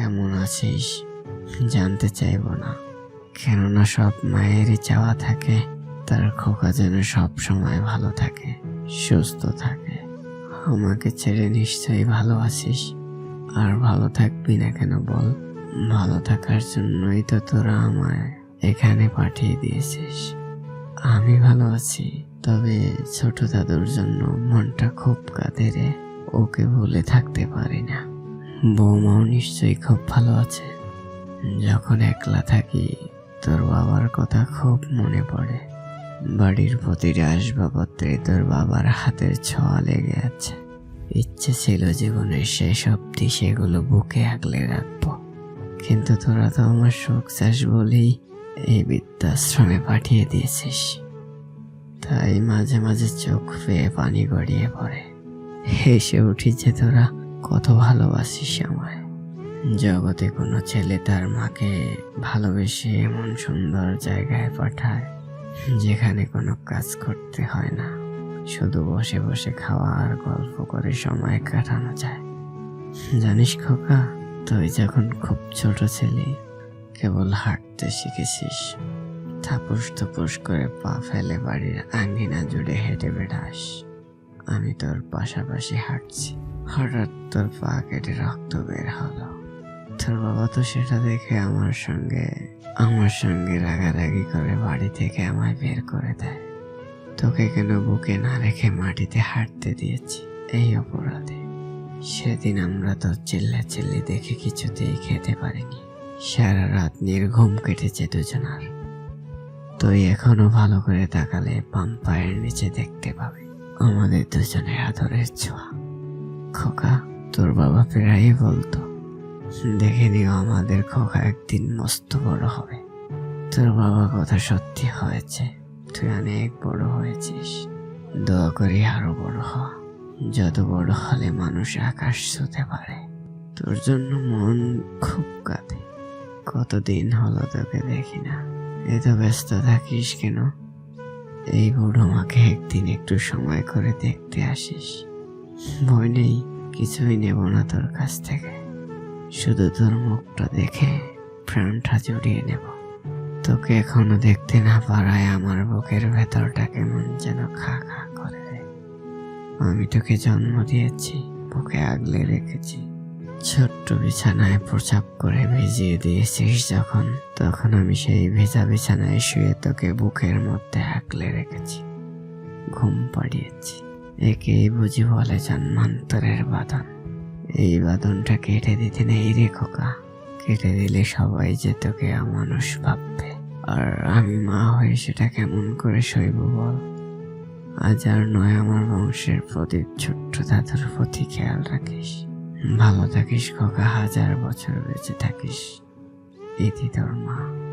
কেমন আছিস? জানতে চাইব না। কেননা সব মায়েরই চাওয়া থাকে, তার খোকা যেন সব সময় ভালো থাকে, সুস্থ থাকে। আমাকে ছেড়ে নিশ্চয়ই ভালো আছিস। আর ভালো থাকবি না কেন বল? ভালো থাকার জন্যই তো তোরা আমায় এখানে পাঠিয়ে দিয়েছিস। আমি ভালো আছি, তবে ছোট দাদুর জন্য মনটা খুব কাঁদে রে। ওকে ভুলে থাকতে পারি না। বৌমাও নিশ্চয়ই খুব ভালো আছে। যখন একলা থাকি, তোর বাবার কথা খুব মনে পড়ে। বাড়ির প্রতিটা আসবাবপত্রে তোর বাবার হাতের ছোঁয়া লেগে আছে। ইচ্ছে ছিল জীবনের শেষ অবধি সেগুলো বুকে আগলে রাখব। কিন্তু তোরা তো আমার শোক চাষ বলেই এই বৃদ্ধাশ্রমে পাঠিয়ে দিয়েছিস। তাই মাঝে মাঝে চোখ পেয়ে পানি গড়িয়ে পড়ে। হেসে উঠি যে তোরা। কত ভালোবাসিস আমায় জগতে কোনো ছেলে তার মাকে ভালোবেসে এমন সুন্দর জায়গায় পাঠায়, যেখানে কোনো কাজ করতে হয় না। শুধু বসে বসে খাওয়া আর গল্প করে সময় কাটানো যায়। জানিস খোকা, তুই যখন খুব ছোট ছিলি, কেবল হাঁটতে শিখেছিস। থাপুস থুপুস করে পা ফেলে বাড়ির আঙ্গিনা জুড়ে হেঁটে বেড়াস। আমি তোর পাশাপাশি হাঁটছি। হঠাৎ তোর পা কেটে রক্ত বের হলো। তোর বাবা তো সেটা দেখে আমার সঙ্গে আমার সঙ্গে রাগারাগি করে বাড়ি থেকে আমায় বের করে দেয়। তোকে কেন বুকে না রেখে মাটিতে হাঁটতে দিয়েছি? এই অপরাধে। সেদিন আমরা তোর চিল্লা চিল্লি দেখে কিছুতেই খেতে পারিনি। সারা রাত নির্ঘুম কেটেছে দুজনার। তুই এখনও ভালো করে তাকালে পাম্পায়ের নিচে দেখতে পাবে। আমাদের দুজনের আদরের ছোঁয়া। খোকা, তোর বাবা প্রায়ই বলতো, দেখে নিও আমাদের খোকা একদিন মস্ত বড় হবে। তোর বাবা কথা সত্যি হয়েছে, তুই অনেক বড় হয়েছিস। দোয়া করি আরও বড় হ। যত বড় হলে মানুষ আকাশ ছুতে পারে। তোর জন্য মন খুব কাঁদে। কতদিন হলো তোকে দেখি না। এত ব্যস্ত থাকিস কেন? এই বুড়ো মাকে একদিন একটু সময় করে দেখতে আসিস। ভয় নেই, কিছুই নেব না তোর কাছ থেকে। শুধু তোর মুখটা দেখে প্রাণটা জড়িয়ে নেব। তোকে এখনও দেখতে না পারায় আমার বুকের ভেতরটা কেমন যেন খা খা করে। আমি তোকে জন্ম দিয়েছি, বুকে আগলে রেখেছি। ছোট্ট বিছানায় প্রসাব করে ভিজিয়ে দিয়েছিস যখন, তখন আমি সেই ভেজা বিছানায় শুয়ে তোকে বুকের মধ্যে আঁকলে রেখেছি। ঘুম পাড়িয়েছি। একেই বুঝি বলে জন্মান্তরের বাদন এই বাদনটা কেটে দিতে নেই রে খোকা। কেটে দিলে সবাই যে তোকে অমানুষ ভাববে। আর আমি মা হয়ে সেটা কেমন করে সইব বল? আজ আর নয় আমার বংশের প্রতি ছোট্ট দাদুর প্রতি খেয়াল রাখিস। ভালো থাকিস খোকা হাজার বছর বেঁচে থাকিস। ইতি তোর মা।